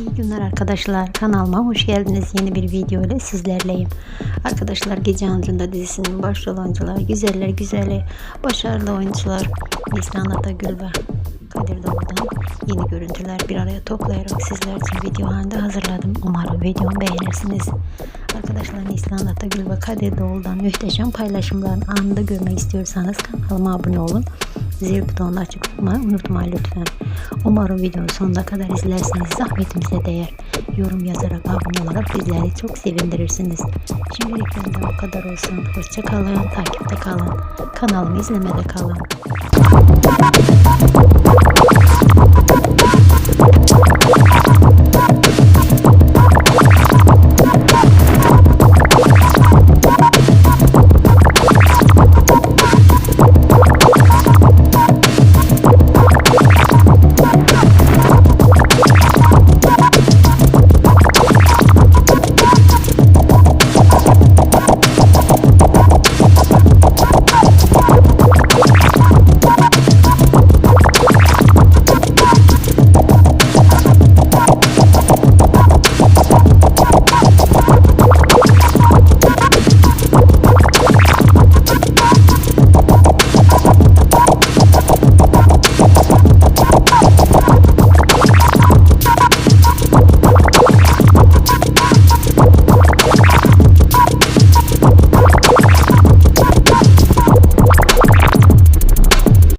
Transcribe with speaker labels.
Speaker 1: İyi günler arkadaşlar. Kanalıma hoş geldiniz. Yeni bir video ile sizlerleyim. Arkadaşlar Gece Antrında dizisinin başrol oyuncuları, güzeller güzeli, başarılı oyuncular Neslihan Atagül ve Kadir Doğulu'dan yeni görüntüler bir araya toplayarak sizler için video halinde hazırladım. Umarım videomu beğenirsiniz. Arkadaşlar Neslihan Atagül ve Kadir Doğulu'dan muhteşem paylaşımların anında görmek istiyorsanız kanalıma abone olun. Zil butonunu açık tutmayı unutmayın lütfen. Umarım videonun sonuna kadar izlerseniz zahmetimize değer. Yorum yazarak abone olarak bizleri çok sevindirirsiniz. Şimdilik benden bu kadar olsun. Hoşça kalın, takipte kalın. Kanalımı izlemede kalın.